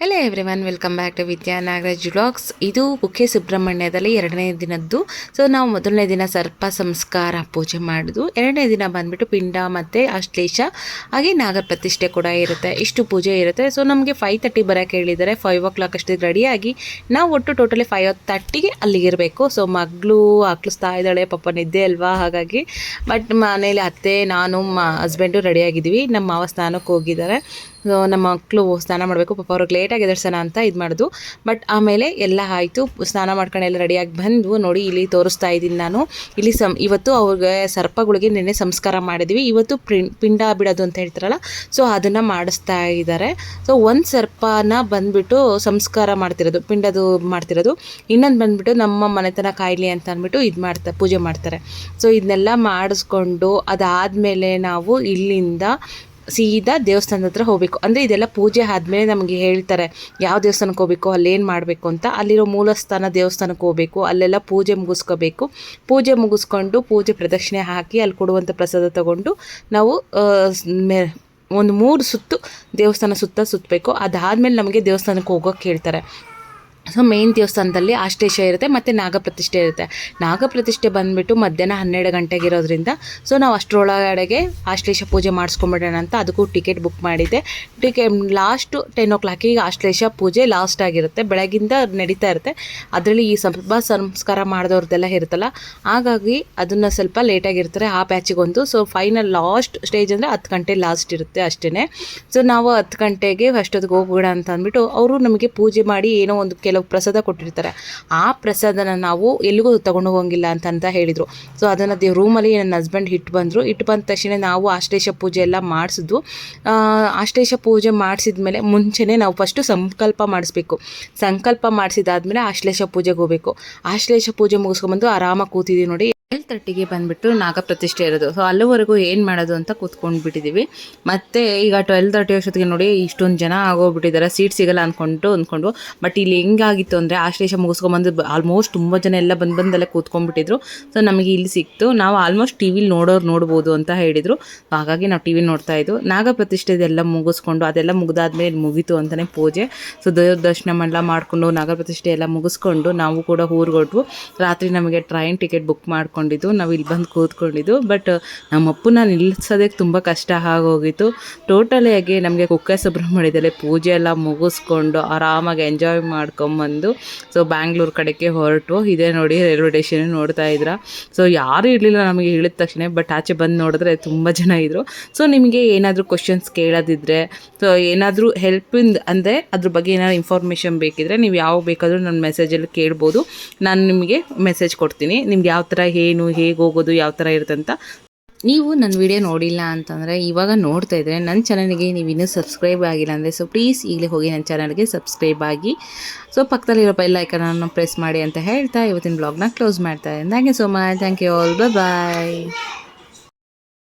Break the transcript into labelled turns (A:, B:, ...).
A: Hello everyone welcome back to Vidya Nagaraj vlogs ಇದು ಕುಕ್ಕೆ ಸುಬ್ರಹ್ಮಣ್ಯದಲ್ಲಿ ಎರಡನೇ ದಿನದ್ದು. ಸೊ ನಾವು ಮೊದಲನೇ ದಿನ ಸರ್ಪ ಸಂಸ್ಕಾರ ಪೂಜೆ ಮಾಡಿದ್ವು ಎರಡನೇ ದಿನ ಬಂದ್ಬಿಟ್ಟು ಪಿಂಡ ಮತ್ತು ಅಶ್ಲೇಷ, ಹಾಗೆ ನಾಗರ ಪ್ರತಿಷ್ಠೆ ಕೂಡ ಇರುತ್ತೆ. ಇಷ್ಟು ಪೂಜೆ ಇರುತ್ತೆ. ಸೊ ನಮಗೆ ಫೈವ್ ತರ್ಟಿ ಬರೋಕ್ಕೆ ಹೇಳಿದ್ದಾರೆ ಫೈವ್ ಓ ಕ್ಲಾಕ್ ಅಷ್ಟು ರೆಡಿಯಾಗಿ ನಾವು ಒಟ್ಟು ಟೋಟಲಿ ಫೈವ್ ತರ್ಟಿಗೆ ಅಲ್ಲಿಗಿರಬೇಕು ಸೊ ಮಗಳು ಹಾಕ್ಲಿಸ್ತಾ ಇದ್ದಾಳೆ, ಪಾಪ ನಿದ್ದೆ ಅಲ್ವಾ? ಹಾಗಾಗಿ ಬಟ್ ಮನೇಲಿ ಅತ್ತೆ, ನಾನು, ಮ ಹಸ್ಬೆಂಡು ರೆಡಿಯಾಗಿದ್ದೀವಿ ನಮ್ಮ ಮಾವ ಸ್ನಾನಕ್ಕೆ ಹೋಗಿದ್ದಾರೆ. ನಮ್ಮ ಮಕ್ಕಳು ಸ್ನಾನ ಮಾಡಬೇಕು. ಪಾಪ ಅವ್ರಿಗೆ ಲೇಟಾಗಿ ಎದುರ್ಸೋಣ ಅಂತ ಇದು ಮಾಡೋದು. ಬಟ್ ಆಮೇಲೆ ಎಲ್ಲ ಆಯಿತು. ಸ್ನಾನ ಮಾಡ್ಕೊಂಡು ಎಲ್ಲ ರೆಡಿಯಾಗಿ ಬಂದು ನೋಡಿ, ಇಲ್ಲಿ ತೋರಿಸ್ತಾ ಇದ್ದೀನಿ ನಾನು. ಇಲ್ಲಿ ಸಂ, ಇವತ್ತು ಅವ್ರಿಗೆ ಸರ್ಪಗಳಿಗೆ ನಿನ್ನೆ ಸಂಸ್ಕಾರ ಮಾಡಿದ್ವಿ. ಇವತ್ತು ಪಿಂಡ ಬಿಡೋದು ಅಂತ ಹೇಳ್ತಾರಲ್ಲ. ಸೊ ಅದನ್ನು ಮಾಡಿಸ್ತಾ ಇದ್ದಾರೆ ಸೊ ಒಂದು ಸರ್ಪನ ಬಂದುಬಿಟ್ಟು ಸಂಸ್ಕಾರ ಮಾಡ್ತಿರೋದು, ಪಿಂಡದು ಮಾಡ್ತಿರೋದು. ಇನ್ನೊಂದು ಬಂದುಬಿಟ್ಟು ನಮ್ಮ ಮನೆತನ ಕಾಯಿಲೆ ಅಂತ ಅಂದ್ಬಿಟ್ಟು ಇದು ಮಾಡ್ತಾರೆ ಪೂಜೆ ಮಾಡ್ತಾರೆ. ಸೊ ಇದನ್ನೆಲ್ಲ ಮಾಡಿಸ್ಕೊಂಡು ಅದಾದಮೇಲೆ ನಾವು ಇಲ್ಲಿಂದ ಸೀದಾ ದೇವಸ್ಥಾನದ ಹತ್ರ ಹೋಗಬೇಕು. ಅಂದರೆ ಇದೆಲ್ಲ ಪೂಜೆ ಆದಮೇಲೆ ನಮಗೆ ಹೇಳ್ತಾರೆ, ಯಾವ ದೇವಸ್ಥಾನಕ್ಕೆ ಹೋಗಬೇಕು ಅಲ್ಲೇನು ಮಾಡಬೇಕು ಅಂತ. ಅಲ್ಲಿರೋ ಮೂಲಸ್ಥಾನ ದೇವಸ್ಥಾನಕ್ಕೆ ಹೋಗಬೇಕು, ಅಲ್ಲೆಲ್ಲ ಪೂಜೆ ಮುಗಿಸ್ಕೋಬೇಕು. ಪೂಜೆ ಮುಗಿಸ್ಕೊಂಡು ಪೂಜೆ ಪ್ರದಕ್ಷಿಣೆ ಹಾಕಿ ಅಲ್ಲಿ ಕೊಡುವಂಥ ಪ್ರಸಾದ ತಗೊಂಡು ನಾವು ಒಂದು ಮೂರು ಸುತ್ತು ದೇವಸ್ಥಾನ ಸುತ್ತ ಸುತ್ತಬೇಕು ಅದಾದಮೇಲೆ ನಮಗೆ ದೇವಸ್ಥಾನಕ್ಕೆ ಹೋಗೋಕೆ ಹೇಳ್ತಾರೆ. ಸೊ ಮೇನ್ ದೇವಸ್ಥಾನದಲ್ಲಿ ಆಶ್ಲೇಷ ಇರುತ್ತೆ, ಮತ್ತು ನಾಗಪ್ರತಿಷ್ಠೆ ಇರುತ್ತೆ. ನಾಗಪ್ರತಿಷ್ಠೆ ಬಂದುಬಿಟ್ಟು ಮಧ್ಯಾಹ್ನ ಹನ್ನೆರಡು ಗಂಟೆಗೆ ಇರೋದ್ರಿಂದ ಸೊ ನಾವು ಅಷ್ಟರೊಳಗಡೆಗೆ ಆಶ್ಲೇಷ ಪೂಜೆ ಮಾಡಿಸ್ಕೊಂಬಿಡೋಣ ಅಂತ ಅದಕ್ಕೂ ಟಿಕೆಟ್ ಬುಕ್ ಮಾಡಿದ್ದೆ ಟಿಕೆ ಲಾಸ್ಟು ಟೆನ್ ಓ ಕ್ಲಾಕಿಗೆ ಆಶ್ಲೇಷ ಪೂಜೆ ಲಾಸ್ಟ್ ಆಗಿರುತ್ತೆ. ಬೆಳಗಿಂದ ನಡೀತಾ ಇರುತ್ತೆ. ಅದರಲ್ಲಿ ಈ ಸಂಪ ಸಂಸ್ಕಾರ ಮಾಡಿದವ್ರದ್ದೆಲ್ಲ ಇರುತ್ತಲ್ಲ, ಹಾಗಾಗಿ ಅದನ್ನು ಸ್ವಲ್ಪ ಲೇಟಾಗಿರ್ತಾರೆ ಆ ಬ್ಯಾಚಿಗೊಂದು ಸೊ ಫೈನಲ್ ಲಾಸ್ಟ್ ಸ್ಟೇಜ್ ಅಂದರೆ ಹತ್ತು ಗಂಟೆ ಲಾಸ್ಟ್ ಇರುತ್ತೆ ಅಷ್ಟೇ ಸೊ ನಾವು ಹತ್ತು ಗಂಟೆಗೆ ಅಷ್ಟೊತ್ತಿಗೆ ಹೋಗ್ಬಿಡ ಅಂತ ಅಂದ್ಬಿಟ್ಟು, ಅವರು ನಮಗೆ ಪೂಜೆ ಮಾಡಿ ಏನೋ ಒಂದು ಕೆಲವು ಪ್ರಸಾದ ಕೊಟ್ಟಿರ್ತಾರೆ. ಆ ಪ್ರಸಾದನ ನಾವು ಎಲ್ಲಿಗೂ ತಗೊಂಡು ಹೋಗಂಗಿಲ್ಲ ಅಂತ ಅಂತ ಹೇಳಿದರು. ಸೊ ಅದನ್ನು ದೇವ್ ರೂಮಲ್ಲಿ ನನ್ನ ಹಸ್ಬೆಂಡ್ ಇಟ್ಟು ಬಂದರು. ಇಟ್ಟು ಬಂದ ತಕ್ಷಣ ನಾವು ಆಶ್ಲೇಷ ಪೂಜೆ ಎಲ್ಲ ಮಾಡಿಸಿದ್ವು. ಆಶ್ಲೇಷ ಪೂಜೆ ಮಾಡಿಸಿದ್ಮೇಲೆ ಮುಂಚೆನೇ ನಾವು ಫಸ್ಟು ಸಂಕಲ್ಪ ಮಾಡಿಸ್ಬೇಕು. ಸಂಕಲ್ಪ ಮಾಡಿಸಿದಾದ್ಮೇಲೆ ಆಶ್ಲೇಷ ಪೂಜೆಗೆ ಹೋಗಬೇಕು. ಆಶ್ಲೇಷ ಪೂಜೆ ಮುಗಿಸ್ಕೊಂಬಂದು ಆರಾಮಾಗಿ ಕೂತಿದ್ದೀವಿ ನೋಡಿ. ತರ್ಟಿಗೆ ಬಂದುಬಿಟ್ಟು ನಾಗಪ್ರತಿಷ್ಠೆ ಇರೋದು. ಸೊ ಅಲ್ಲಿವರೆಗೂ ಏನು ಮಾಡೋದು ಅಂತ ಕೂತ್ಕೊಂಡು ಬಿಟ್ಟಿದ್ದೀವಿ ಮತ್ತು ಈಗ ಟ್ವೆಲ್ ತರ್ಟಿ ಅಷ್ಟೊತ್ತಿಗೆ ನೋಡಿ ಇಷ್ಟೊಂದು ಜನ ಆಗೋಗ್ಬಿಟ್ಟಿದ್ದಾರೆ. ಸೀಟ್ ಸಿಗಲ್ಲ ಅಂದ್ಕೊಂಡು ಅಂದ್ಕೊಂಡು ಬಟ್ ಇಲ್ಲಿ ಹೆಂಗಾಗಿತ್ತು ಅಂದರೆ ಆಶ್ಲೇಷ ಮುಗಿಸ್ಕೊಂಬಂದು ಆಲ್ಮೋಸ್ಟ್ ತುಂಬ ಜನ ಎಲ್ಲ ಬಂದು ಬಂದಲ್ಲೇ ಕೂತ್ಕೊಂಡ್ಬಿಟ್ಟಿದ್ರು. ಸೊ ನಮಗೆ ಇಲ್ಲಿ ಸಿಕ್ತು. ನಾವು ಆಲ್ಮೋಸ್ಟ್ ಟಿ ವಿಲಿ ನೋಡೋರು ನೋಡ್ಬೋದು ಅಂತ ಹೇಳಿದರು. ಹಾಗಾಗಿ ನಾವು ಟಿ ವಿ ನೋಡ್ತಾ ಇದ್ದು ನಾಗಪ್ರತಿಷ್ಠೆದೆಲ್ಲ ಮುಗಿಸ್ಕೊಂಡು, ಅದೆಲ್ಲ ಮುಗಿದಾದ್ಮೇಲೆ ಮುಗೀತು ಅಂತಲೇ ಪೂಜೆ. ಸೊ ದೇವ್ರ ದರ್ಶನ ಎಲ್ಲ ಮಾಡಿಕೊಂಡು ನಾಗಪ್ರತಿಷ್ಠೆ ಎಲ್ಲ ಮುಗಿಸ್ಕೊಂಡು ನಾವು ಕೂಡ ಊರ್ಗೊಟ್ವು ರಾತ್ರಿ ನಮಗೆ ಟ್ರೈನ್ ಟಿಕೆಟ್ ಬುಕ್ ಮಾಡ್ಕೊಂಡಿದ್ದು ನಾವು ಇಲ್ಲಿ ಬಂದು ಕೂತ್ಕೊಂಡಿದ್ದು. ಬಟ್ ನಮ್ಮ ಅಪ್ಪನ ನಿಲ್ಲಿಸೋದಕ್ಕೆ ತುಂಬ ಕಷ್ಟ ಆಗೋಗಿತ್ತು. ಟೋಟಲಿ ಆಗಿ ನಮಗೆ ಕುಕ್ಕೆ ಸುಬ್ರಹ್ಮಣ್ಯದಲ್ಲಿ ಪೂಜೆ ಎಲ್ಲ ಮುಗಿಸ್ಕೊಂಡು ಆರಾಮಾಗಿ ಎಂಜಾಯ್ ಮಾಡ್ಕೊಂಬಂದು ಸೊ ಬ್ಯಾಂಗ್ಳೂರ್ ಕಡೆಗೆ ಹೊರಟು ಇದೇ ನೋಡಿ ರೈಲ್ವೆ ಸ್ಟೇಷನ್ ನೋಡ್ತಾ ಇದ್ರ. ಸೊ ಯಾರೂ ಇರಲಿಲ್ಲ ನಮಗೆ ಹೇಳಿದ ತಕ್ಷಣ ಬಟ್ ಆಚೆ ಬಂದು ನೋಡಿದ್ರೆ ತುಂಬ ಜನ ಇದ್ದರು ಸೊ ನಿಮಗೆ ಏನಾದರೂ ಕ್ವಶನ್ಸ್ ಕೇಳೋದಿದ್ರೆ ಸೊ ಏನಾದರೂ ಹೆಲ್ಪಿಂದ ಅಂದರೆ ಅದ್ರ ಬಗ್ಗೆ ಏನಾದ್ರು ಇನ್ಫಾರ್ಮೇಷನ್ ಬೇಕಿದ್ರೆ, ನೀವು ಯಾವ ಬೇಕಾದರೂ ನನ್ನ ಮೆಸೇಜಲ್ಲಿ ಕೇಳ್ಬೋದು. ನಾನು ನಿಮಗೆ ಮೆಸೇಜ್ ಕೊಡ್ತೀನಿ. ನಿಮ್ಗೆ ಯಾವ ಥರ ಏನು ಹೇಗೆ ಹೋಗೋದು, ಯಾವ ಥರ ಇರುತ್ತೆ ಅಂತ. ನೀವು ನನ್ನ ವಿಡಿಯೋ ನೋಡಿಲ್ಲ ಅಂತಂದರೆ ಇವಾಗ ನೋಡ್ತಾ ಇದ್ದರೆ ನನ್ನ ಚಾನಲ್ಗೆ ನೀವು ಇನ್ನೂ ಸಬ್ಸ್ಕ್ರೈಬ್ ಆಗಿಲ್ಲ ಅಂದರೆ ಸೊ ಪ್ಲೀಸ್ ಈಗಲೇ ಹೋಗಿ ನನ್ನ ಚಾನಲ್ಗೆ ಸಬ್ಸ್ಕ್ರೈಬ್ ಆಗಿ. ಸೊ ಪಕ್ಕದಲ್ಲಿರೋ ಬೆಲ್ ಐಕನನ್ನು ಪ್ರೆಸ್ ಮಾಡಿ ಅಂತ ಹೇಳ್ತಾ ಇವತ್ತಿನ ಬ್ಲಾಗ್ನ ಕ್ಲೋಸ್ ಮಾಡ್ತಾ ಇದ್ದೀನಿ. Thank you so much. Thank you all. Bye.